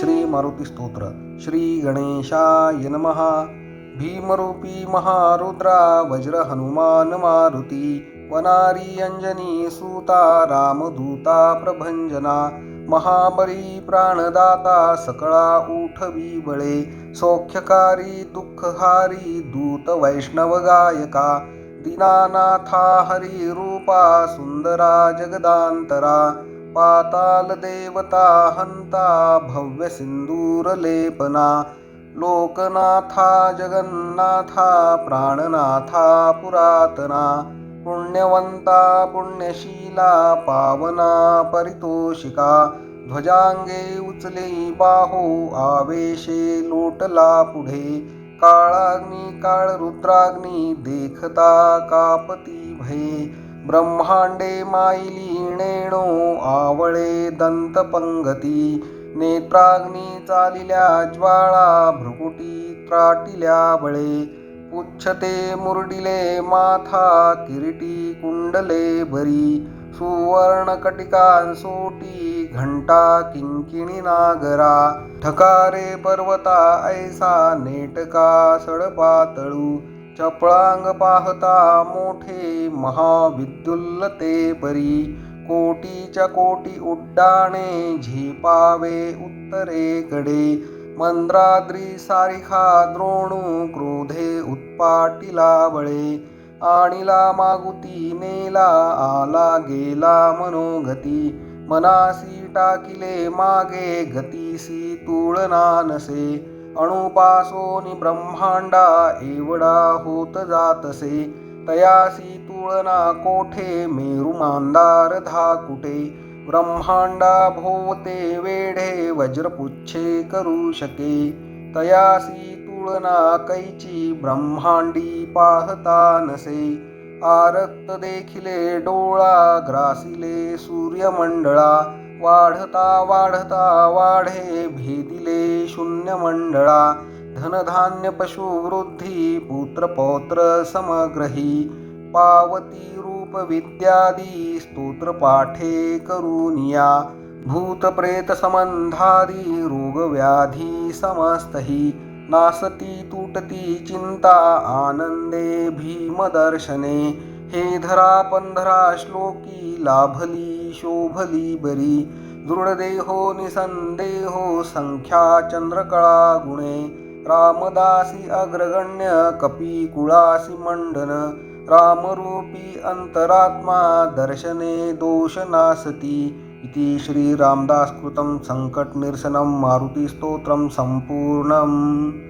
श्री मारुती स्तोत्र। श्री गणेशाय नमहा भीमरूपी महारुद्रा वज्र हनुमान मारुती वनारी अंजनी सूता रामदूता प्रभंजना महाबली प्राणदाता सकळा उठवी बळे सौख्यकारी दुःखहारी दूत वैष्णव गायका दीनानाथा हरी रूपा सुंदरा जगदांतरा पाताल देवता हंता भव्य सिंदूरलेपना लोकनाथा जगन्नाथा प्राणनाथा पुरातना पुण्यवंता पुण्यशीला पावना परितोषिका ध्वजांगे उचले बाहो आवेशे लोटला पुढे काळाग्नी काळ रुद्राग्नी देखता कापती भये ब्रह्मांडे माईलीणेणो आवळे दंतपंगती नेत्राग्नी चालिल्या ज्वाळा भ्रुकुटी त्राटिल्या बळे पुच्छते मुरडिले माथा किरीटी कुंडले भरी सुवर्ण कटिकांसोटी घंटा किंकिणी नागरा ठकारे पर्वता ऐसा नेटका सडपातळू चपळांग पाहता मोठे महाविद्युल्लते परी. कोटीच्या कोटी उड्डाणे झेपावे उत्तरेकडे. मंद्राद्री सारिखा द्रोणू क्रोधे उत्पाटिला बळे. आणिला मागुती नेला आला गेला मनोगती. मनासी टाकिले मागे गतीसी तुळना नसे. अणुपासोनी ब्रह्मांडा एवढा होत जातसे. तयासी तुळना कोठे? मेरु मांदार धाकुटे ब्रह्मांडा भोवते वेढे वज्रपुच्छे करू शके. तयासी तुळना कैची? ब्रह्मांडी पाहता नसे. आरक्त देखिले डोळा ग्रासिले सूर्यमंडळा. वाढता वाढता वाढे भेदिले शून्य मंडळा धनधान्य पशुवृद्धी पुत्रपौत्र समग्रही पावती रूप विद्यादी स्तोत्र पाठे करुनिया भूत प्रेत संबंधादी रोग व्याधी समस्तही नासती तुटती चिंता आनंदे भीमदर्शने हे धरा पंधरा श्लोकी लाभली शोभली बरी दृढदेहो निसंदेहो संख्या चंद्रकळा गुणे। रामदासी अग्रगण्य कपी कुळासी मंडन। रामरूपी अंतरात्मा दर्शने दोष नासती। इति श्रीरामदासकृतं सङ्कटनिरसनं मारुतिस्तोत्रं सम्पूर्णम्